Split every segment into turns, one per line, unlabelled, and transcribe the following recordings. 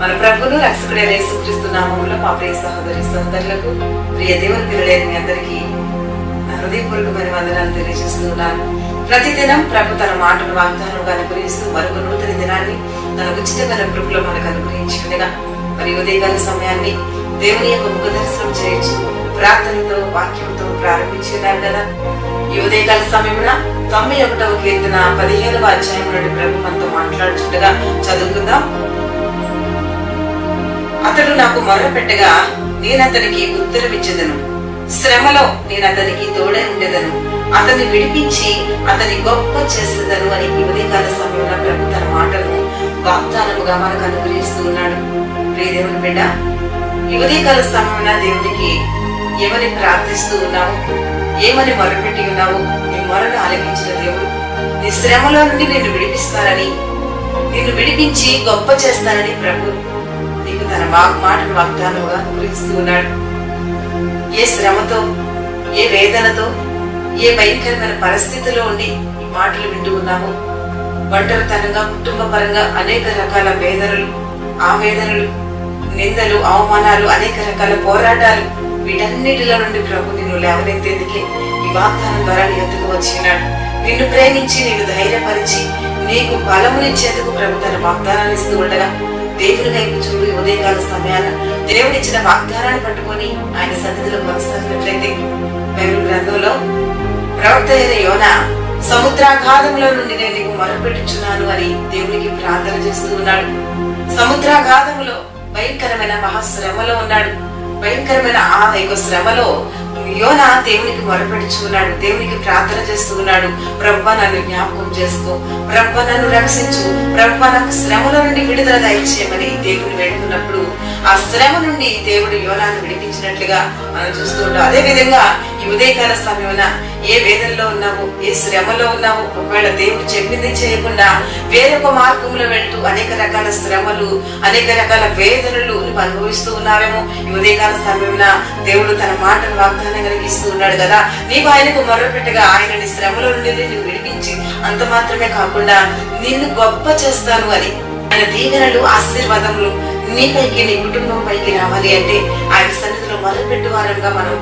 మన ప్రభును రక్షకుడైన యేసుక్రీస్తు నామంలో మా ప్రియ సహోదరి సహోదరులకు ప్రియ దేవుని పిల్లలైన మీ అందరికీ హృదయపూర్వకమైన వందనాలు తెలియజేస్తున్నాను. ప్రతిదినం ప్రభు తన మాటను వాగ్దానంగా అనుగ్రహిస్తూ మరొక నూతన దినాన్ని తన ఉచితమైన కృపలో మనకు అనుగ్రహించిండగా. మరి ఉదయకాల సమయాన్ని దేవుని యొక్క ముఖ దర్శనం చేయొచ్చు ప్రార్థనతో వాక్యంతో ప్రారంభించినారు కదా. ఈ ఉదయకాల సమయమున తొంభై ఒకటవ కీర్తన పదిహేనవ అధ్యాయం నుండి ప్రభు మనతో మాట్లాడుచుండగా చదువుకుందాం. అతడు నాకు మొరపెట్టగా నేనతనికి ఉత్తరమిచ్చేదను. శ్రమలో నేను అతనికి ఉండేదను. అతన్ని విడిపించి అతని గొప్ప చేసేదను అని ఈ ఉదయకాల సమయంలో ప్రభు తన మాటను వాగ్దానముగా మనకు అనుగ్రహిస్తూ ఉన్నాడు. ప్రియదేవుని బిడ్డ ఈ ఉదయకాల సమయంలో దేవునికి ఏమని ప్రార్థిస్తూ ఉన్నావు? ఏమని మొరపెట్టి ఉన్నావు? నీ మొరను ఆలకించిన దేవుడు. నీ శ్రమలో నుండి నిన్ను విడిపిస్తారని నిన్ను విడిపించి గొప్ప చేస్తానని ప్రభు తన వాగ్ మాటను వాగ్దానంగా అనుగ్రహిస్తూ ఉన్నాడు. ఏ శ్రమతో ఏ వేదనతో ఏ భయంకరమైన పరిస్థితిలో ఉండి ఈ మాటలు వింటూ ఉన్నాము. ఒంటరితనంగా కుటుంబ పరంగా అనేక రకాల వేదనలు ఆవేదనలు నిందలు అవమానాలు అనేక రకాల పోరాటాలు వీటన్నిటిలో నుండి ప్రభు నిన్ను లేవనెత్తేందుకే ఈ వాగ్దానం ద్వారా నీ ఎత్తుకు వచ్చినాడు నిన్ను ప్రేమించి నిన్ను ధైర్యపరిచి నీకు బలమునిచ్చేందుకు ప్రభు తన వాగ్దానాన్ని ఇస్తూ ఉండగా దేవుని వైపు చూడు ఉదయకాల సమయాన దేవుడిచ్చిన వాగ్దానాన్ని పట్టుకొని ఆయన సన్నిధిలో కొనసాగినట్లయితే బైబిల్ గ్రంథంలో ప్రవక్త అయిన యోన సముద్రాఘాతంలో నుండి నేను నీకు మొరపెట్టుచున్నాను అని దేవునికి ప్రార్థన చేస్తూ ఉన్నాడు. సముద్రాఘాతంలో భయంకరమైన మహాశ్రమలో ఉన్నాడు. భయంకరమైన ఆ యొక్క శ్రమలో యోన దేవునికి మొరపెడుచున్నాడు దేవునికి ప్రార్థన చేస్తూ ఉన్నాడు. ప్రభు నన్ను జ్ఞాపకం చేసుకో. ప్రభ నన్ను రక్షించు. ప్రభ నాకు శ్రమల నుండి విడుదల దయచేయమని దేవుని వేడుకున్నప్పుడు ఆ శ్రమ నుండి దేవుడు యోనాను విడిపించినట్లుగా మనం చూస్తూ ఉంటాం అదే విధంగా ఈ ఉదయకాల సమయమున ఏ వేదనలో ఉన్నావు ఏ శ్రమలో ఉన్నావు ఒకవేళ దేవుడు చెప్పింది చేయకుండా వేరొక మార్గంలో వెళ్తూ అనేక రకాల శ్రమలు అనేక రకాల వేదనలు నువ్వు అనుభవిస్తూ ఉన్నావేమో. ఈ ఉదయకాల సమయమున దేవుడు తన మాటను వాగ్దానం కలిగిస్తూ ఉన్నాడు కదా. నీవు ఆయనకు మొరపెట్టగా ఆయన నీ శ్రమలో నుండి నిన్ను విడిపించి అంత మాత్రమే కాకుండా నిన్ను గొప్ప చేస్తాను అని ఆయన దీవెనలు ఆశీర్వాదములు నీపైకి నీ కుటుంబం పైకి రావాలి అంటే ఆయన సన్నిధిలో మొదలుపెట్టు వారంగా మనం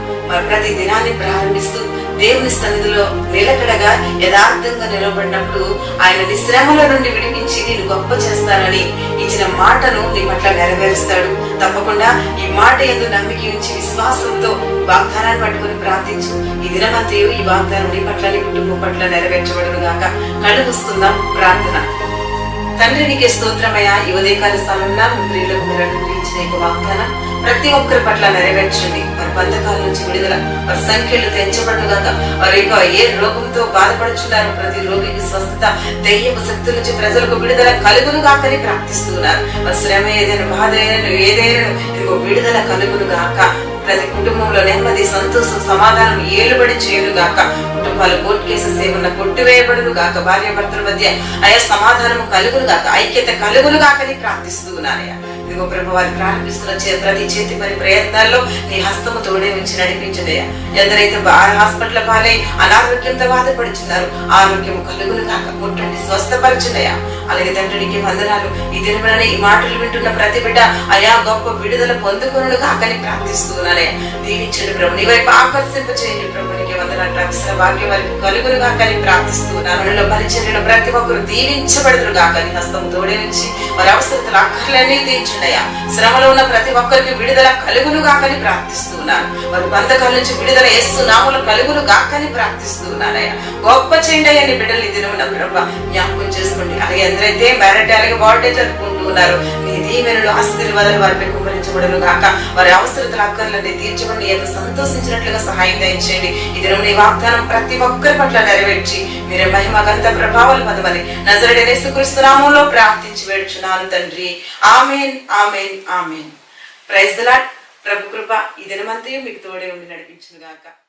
ప్రతి దినాన్ని ప్రారంభిస్తూ దేవుని సన్నిధిలో నిలకడగా యథార్థంగా నిలబడినప్పుడు ఆయన నీ శ్రమల నుండి విడిపించి నేను గొప్ప చేస్తానని ఇచ్చిన మాటను నీ పట్ల నెరవేరుస్తాడు. తప్పకుండా ఈ మాట ఎందు నమ్మిక ఉంచి విశ్వాసంతో వాగ్దానాన్ని పట్టుకొని ప్రార్థించు. ఈ దినమంతయు ఈ వాగ్దానం నీ పట్ల నీ కుటుంబం పట్ల నెరవేర్చబడును గాక. కళ్ళు వస్తుందాం ప్రార్థన. తండ్రి నీకే స్తోత్రమయ్యా. ఈ ఉదయకాల సమయంలో ప్రియులకు అనుగ్రహించిన వాగ్దానం ప్రతి ఒక్కరి పట్ల నెరవేర్చండి వారి బంధకాల నుంచి విడుదల వారి సంఖ్యలు తెంచబడుగాక వారి యొక్క ఏ రోగంతో బాధపడుచున్నారు ప్రతి రోగికి స్వస్థత దెయ్యపు శక్తుల నుంచి ప్రజలకు విడుదల కలుగును గాకని ప్రార్థిస్తున్నారు. వారి శ్రమ ఏదైనా బాధ ఏదైనా ఏదైనా ఇదిగో విడుదల కలుగును గాక ప్రతి కుటుంబంలో నెమ్మది సంతోషం సమాధానం ఏలుబడి చేయను గాక కుటుంబాలు కోర్టు కేసెస్ ఏమన్నా కొట్టివేయబడును గాక భార్య భర్తల మధ్య అయా సమాధానం కలుగును గాక ఐక్యత కలుగును గాకని ప్రార్థిస్తూ ఇదిగో ప్రభు వారు ప్రారంభిస్తున్న ప్రతి చేతి పని ప్రయత్నాల్లో నీ హస్తము తోడే ఉంచి నడిపించదయ్యా ఎందరైతే బాగా హాస్పిటల్ పాలై అనారోగ్యంతో బాధపడుచున్నారు ఆరోగ్యం కలుగును కాక ముట్టండి స్వస్థపరచునయ్యా అలాగే తండ్రికి వందనాలు. ఈ దినమైన ఈ మాటలు వింటున్న ప్రతి బిడ్డ అయా గొప్ప విడుదల పొందుకొనుడు కాకని ప్రార్థిస్తున్నానయ్యా. దీవించండి ప్రభు. నీ వైపు ఆకర్షింప చేయండి ప్రభు. నీకే వందనాలు వారికి కలుగును కాకని ప్రార్థిస్తున్నాను మనలో పరిచర్యలో ప్రతి ఒక్కరు దీవించబడుతురు కాకని హస్తం తోడే నుంచి వారి అవసరతలు అక్కర్లన్నీ తీర్చుండయా శ్రమలో ఉన్న ప్రతి ఒక్కరికి విడుదల కలుగును కాకని ప్రార్థిస్తున్నాను వారి బంధకాల నుంచి విడుదల ఎస్సు నామలు కలుగును కాకని ప్రార్థిస్తున్నానయ్యా గొప్ప చేయండి అయ్యా బిడ్డలు ఈ దినమున ప్రభు జ్ఞాపకం చేసుకోండి. అలాగే ఎందరైతే మ్యారేజ్ అలాగే బర్త్డే జరుపుకుంటూ ఉన్నారు. దీవెనలు ఆశీర్వాదాలు వారిపై కుమరించబడును గాక. వారి అవసరతల అక్కర్లన్నీ తీర్చబడి ఎంత సంతోషించినట్లుగా సహాయం దయచేయండి. ఈ దినం నీ వాగ్దానం ప్రతి ఒక్కరి పట్ల నెరవేర్చి మీరు మహిమ గంత ప్రభావాలు పొందమని నజరడేసు యేసుక్రీస్తు ప్రార్థించి వేడుచున్నాను తండ్రి. Amen amen amen. Praise the ప్రభు కృప ఈ దినమంతయు మీకు తోడే ఉండి నడిపించును గాక.